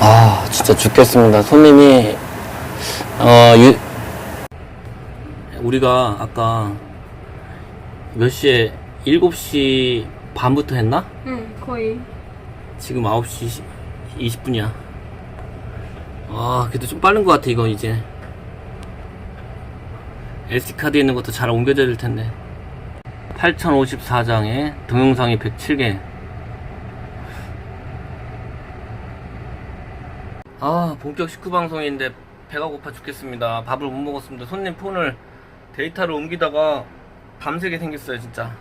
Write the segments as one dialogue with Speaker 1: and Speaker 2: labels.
Speaker 1: 아, 진짜 죽겠습니다. 손님이, 어, 유... 우리가 아까 몇 시에 7시 반부터 했나?
Speaker 2: 응, 거의.
Speaker 1: 지금 9시 20분이야. 아, 그래도 좀 빠른 것 같아, 이거 이제. SD카드에 있는 것도 잘 옮겨져야 될 텐데. 8054장에 동영상이 107개. 아, 본격 식후 방송인데 배가 고파 죽겠습니다. 밥을 못 먹었습니다. 손님 폰을 데이터로 옮기다가 밤새게 생겼어요, 진짜.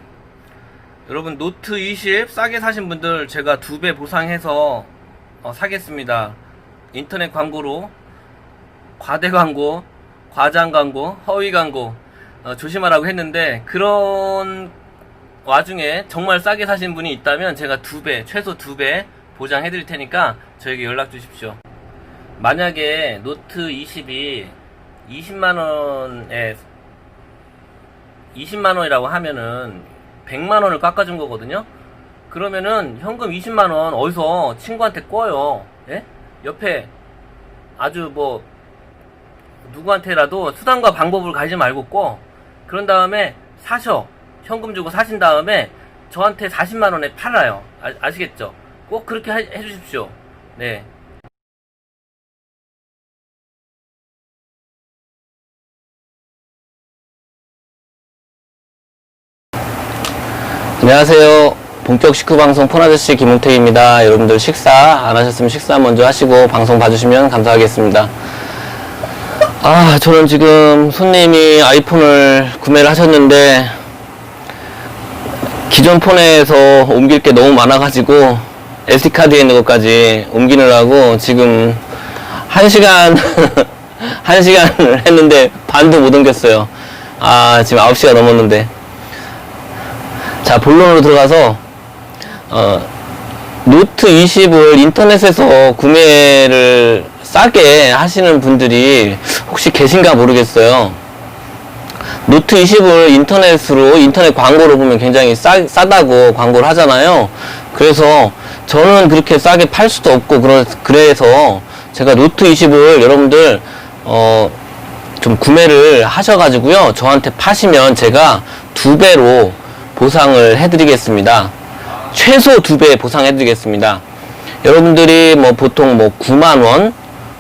Speaker 1: 여러분 노트 20 싸게 사신 분들 제가 두 배 보상해서 어, 사겠습니다. 인터넷 광고로 과대 광고, 과장 광고, 허위 광고 어, 조심하라고 했는데 그런 와중에 정말 싸게 사신 분이 있다면 제가 두 배, 최소 두 배 보장해 드릴 테니까 저에게 연락 주십시오. 만약에 노트 20이 20만 원에 20만 원이라고 하면은 100만 원을 깎아준 거거든요. 그러면은 현금 20만 원 어디서 친구한테 꿔요. 예? 옆에 아주 뭐 누구한테라도 수단과 방법을 가지 말고 꿔. 그런 다음에 사셔. 현금 주고 사신 다음에 저한테 40만 원에 팔아요. 아, 시겠죠꼭 그렇게 해, 해 주십시오. 네. 안녕하세요. 본격 식후 방송 폰아저씨 김은택입니다. 여러분들 식사 안 하셨으면 식사 먼저 하시고 방송 봐주시면 감사하겠습니다. 아, 저는 지금 손님이 아이폰을 구매를 하셨는데 기존 폰에서 옮길 게 너무 많아가지고 SD카드에 있는 것까지 옮기느라고 지금 한 시간, 한 시간을 했는데 반도 못 옮겼어요. 아, 지금 9시가 넘었는데. 자, 본론으로 들어가서, 어, 노트 20을 인터넷에서 구매를 싸게 하시는 분들이 혹시 계신가 모르겠어요. 노트 20을 인터넷으로, 인터넷 광고로 보면 굉장히 싸, 싸다고 광고를 하잖아요. 그래서 저는 그렇게 싸게 팔 수도 없고, 그러, 그래서 제가 노트 20을 여러분들, 어, 좀 구매를 하셔가지고요. 저한테 파시면 제가 두 배로 보상을 해드리겠습니다. 최소 두 배 보상해드리겠습니다. 여러분들이 뭐 보통 뭐 9만원,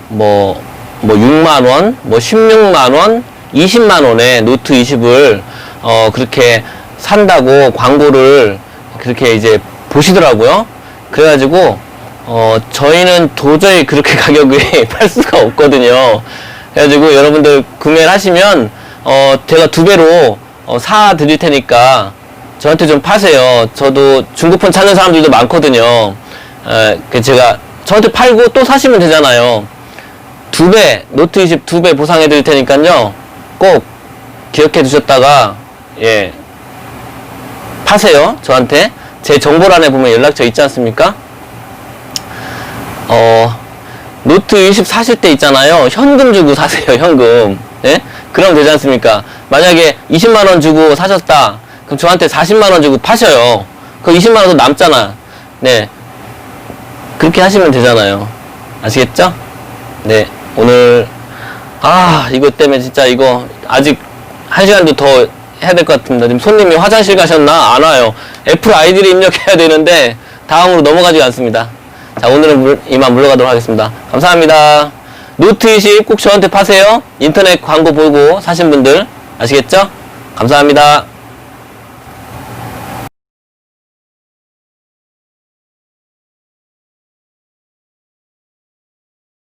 Speaker 1: 뭐, 뭐 6만원, 뭐 16만원, 20만원에 노트 20을, 어, 그렇게 산다고 광고를 그렇게 이제 보시더라고요. 그래가지고, 어, 저희는 도저히 그렇게 가격에 팔 수가 없거든요. 그래가지고 여러분들 구매를 하시면, 어, 제가 두 배로 어, 사드릴 테니까 저한테 좀 파세요. 저도 중고폰 찾는 사람들도 많거든요. 에, 그 제가 저한테 팔고 또 사시면 되잖아요. 두 배, 노트 20 두 배 보상해 드릴 테니까요. 꼭 기억해 두셨다가, 예, 파세요. 저한테. 제 정보란에 보면 연락처 있지 않습니까? 어, 노트 20 사실 때 있잖아요. 현금 주고 사세요, 현금. 예? 그럼 되지 않습니까? 만약에 20만원 주고 사셨다. 그럼 저한테 40만 원 주고 파셔요. 그 20만 원도 남잖아. 네. 그렇게 하시면 되잖아요. 아시겠죠? 네. 오늘, 아, 이것 때문에 진짜 이거 아직 한 시간도 더 해야 될 것 같습니다. 지금 손님이 화장실 가셨나? 안 와요. 애플 아이디를 입력해야 되는데 다음으로 넘어가지 않습니다. 자, 오늘은 물- 이만 물러가도록 하겠습니다. 감사합니다. 노트 20 꼭 저한테 파세요. 인터넷 광고 보고 사신 분들 아시겠죠? 감사합니다.